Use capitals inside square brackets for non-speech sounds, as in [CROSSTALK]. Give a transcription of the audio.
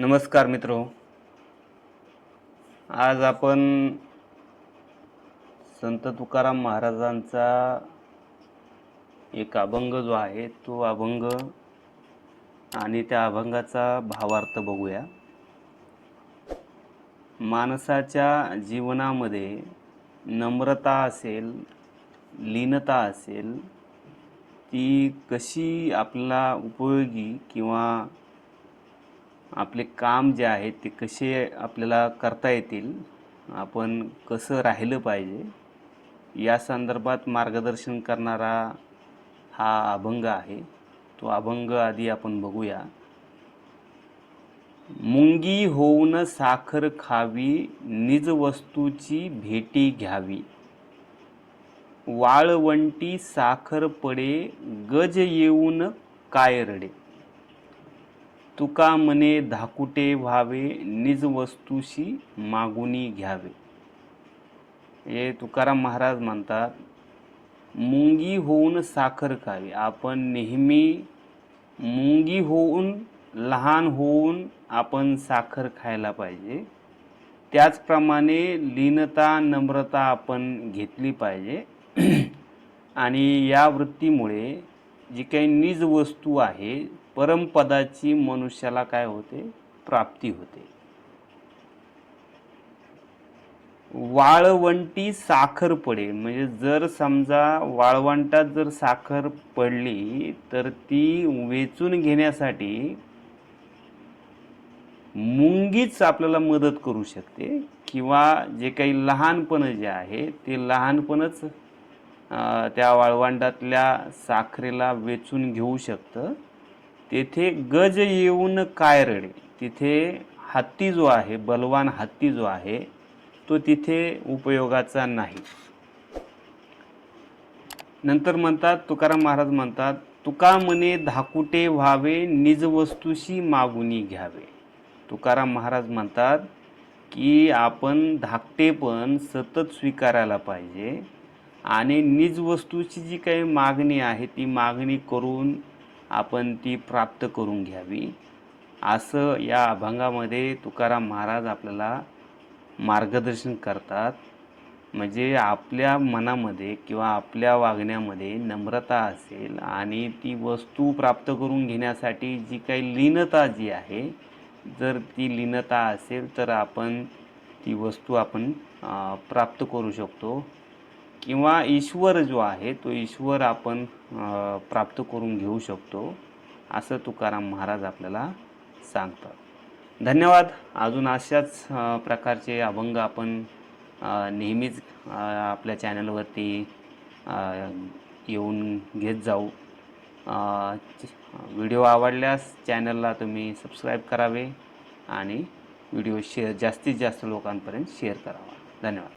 नमस्कार मित्रो. आज आपण संत तुकाराम महाराजांचा एक अभंग जो आहे तो अभंग आणि त्या अभंगाचा भावार्थ बघूया. माणसाच्या जीवनामध्ये नम्रता असेल लीनता असेल ती कशी आपल्याला उपयोगी किंवा आपले काम जे आहे ते कसे आपल्याला करता येतील आपण कसं राहिलं पाहिजे या संदर्भात मार्गदर्शन करणारा हा अभंग आहे. तो अभंग आधी आपण बघूया. मुंगी होऊन साखर खावी निज वस्तूची भेटी घ्यावी. वाळवंटी साखर पडे गज येऊन काय रडे. तुका मने धाकुटे व्हावे निज वस्तूशी मागुनी घ्यावे. हे तुकाराम महाराज म्हणतात मुंगी होऊन साखर खावी. आपण नेहमी मुंगी होऊन लहान होऊन आपण साखर खायला पाहिजे. त्याचप्रमाणे लीनता नम्रता आपण घेतली पाहिजे. [CLEARS THROAT] आणि या वृत्तीमुळे जी काही निज वस्तू आहे परमपदाची मनुष्याला काय होते? प्राप्ती होते. वाळवंटी साखर पडे म्हणजे जर समजा वाळवंटात जर साखर पडली तर ती वेचून घेण्यासाठी मुंगीच आपल्याला मदत करू शकते. किंवा जे काही लहानपण जे आहे ते लहानपणच त्या वाळवंटातल्या साखरेला वेचून घेऊ शकतं. तेथे गज येऊन काय रडे? तिथे हत्ती जो आहे बलवान हत्ती जो आहे तो तिथे उपयोगाचा नाही. नंतर म्हणतात तुकाराम महाराज म्हणतात तुका मने धाकुटे व्हावे निज वस्तूशी मागुनी घ्यावे. तुकाराम महाराज म्हणतात की आपण धाकटे पण सतत स्वीकारायला पाहिजे आणि निज वस्तूची जी काही मागणी आहे ती मागणी करून आपण ती प्राप्त करून घ्यावी. असं या अभंगामध्ये तुकाराम महाराज आपल्याला मार्गदर्शन करतात. म्हणजे आपल्या मनामध्ये किंवा आपल्या वागण्यामध्ये नम्रता असेल आणि ती वस्तू प्राप्त करून घेण्यासाठी जी काही लीनता जी आहे जर ती लीनता असेल तर आपण ती वस्तू आपण प्राप्त करू शकतो. किंवा ईश्वर जो आहे तो ईश्वर आपण प्राप्त करून घेऊ शकतो असं तुकाराम महाराज आपल्याला सांगतात. धन्यवाद. अजून अशाच प्रकारचे अभंग आपण नेहमीच आपल्या चॅनलवरती येऊन घेत जाऊ. व्हिडिओ आवडल्यास चॅनलला तुम्ही सबस्क्राईब करावे आणि व्हिडिओ शेअर जास्तीत जास्त लोकांपर्यंत शेअर करावा. धन्यवाद.